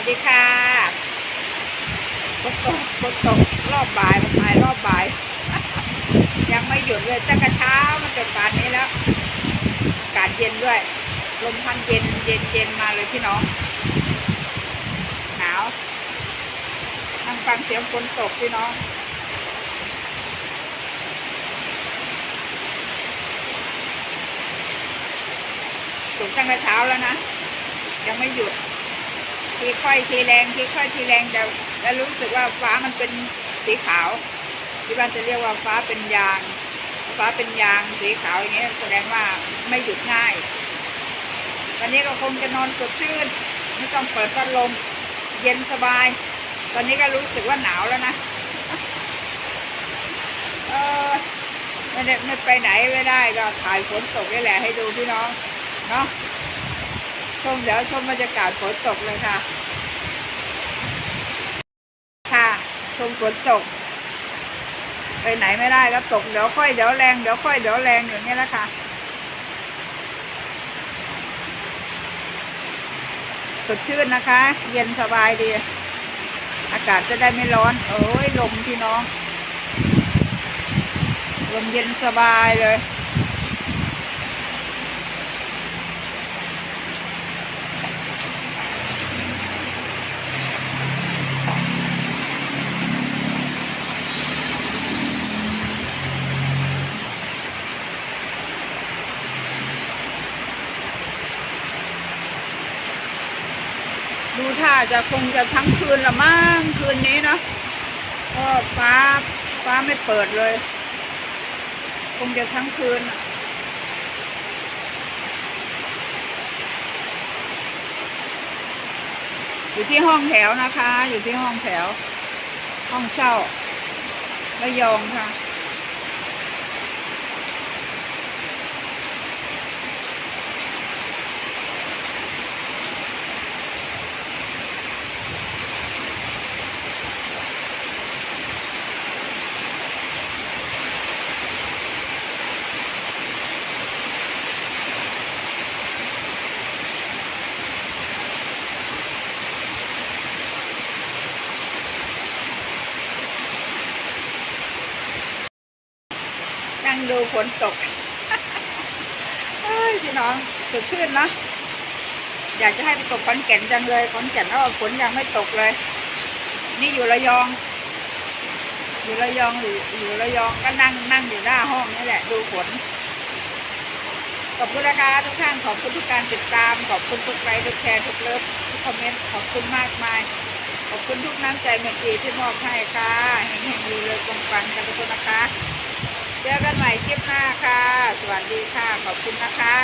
สดีค่ะฝนตกฝนตกรอบบ่ายมาถ่ายรอบบ่าย ยังไม่หยุดเลยตั้งแต่เช้ามันจนป่านนี้แล้วอากาศเย็นด้วย ลมพัดเย็นเย็นเย็นมาเลยพี่น้อง หนาวนั่งฟังเสียงฝนตกพี่น้องตกตั้งแต่เช้าแล้วนะ ยังไม่หยุด ทีค่อยทีแรงทีค่อยทีแรงแต่แล้วรู้สึกว่าฟ้ามันเป็นสีขาว ที่บ้านจะเรียกว่าฟ้าเป็นยาง ฟ้าเป็นยางสีขาวอย่างเงี้ยแสดงว่าไม่หยุดง่าย วันนี้ก็คงจะนอนสดชื่นไม่ต้องเปิดพัดลมเย็นสบาย ตอนนี้ก็รู้สึกว่าหนาวแล้วนะเออไม่ได้ไม่ไปไหนไม่ได้ก็ถ่ายฝนตกนี่แหละให้ดูพี่น้องเนาะ ชมเดี๋ยวชมบรรยากาศฝนตกเลยค่ะ ค่ะ ชมฝนตก ไปไหนไม่ได้ก็ตกเดี๋ยวค่อยเดี๋ยวแรงเดี๋ยวค่อยเดี๋ยวแรงอย่างนี้แหละค่ะสดชื่นนะคะ เย็นสบายดี อากาศจะได้ไม่ร้อน โอ้ยลมพี่น้อง ลมเย็นสบายเลย ดูท่าจะคงจะทั้งคืนละมั้งคืนนี้เนาะก็ฟ้าฟ้าไม่เปิดเลย คงจะทั้งคืนอะอยู่ที่ห้องแถวนะคะ อยู่ที่ห้องแถว ห้องเช่าระยองค่ะ นั่งดูฝนตกเอ้ยพี่น้องสดชื่นเนะอยากจะให้ไปตกขอนแก่นจังเลยขอนแก่นแล้วฝนยังไม่ตกเลย นี่อยู่ระยอง อยู่ระยองอยู่อยู่ระยองก็นั่งนั่งอยู่หน้าห้องนี่แหละ ดูฝนขอบคุณนะคะทุกท่านขอบคุณทุกการติดตาม ขอบคุณทุกไลค์ทุกแชร์ทุกเลิฟทุกคอมเมนต์ขอบคุณมากมายขอบคุณทุกน้ำใจเมตตาที่มอบให้ค่ะเฮงๆดีเลยกงปังกันทุกคนนะคะ เจอกันใหม่คลิปหน้าค่ะ สวัสดีค่ะ ขอบคุณนะคะ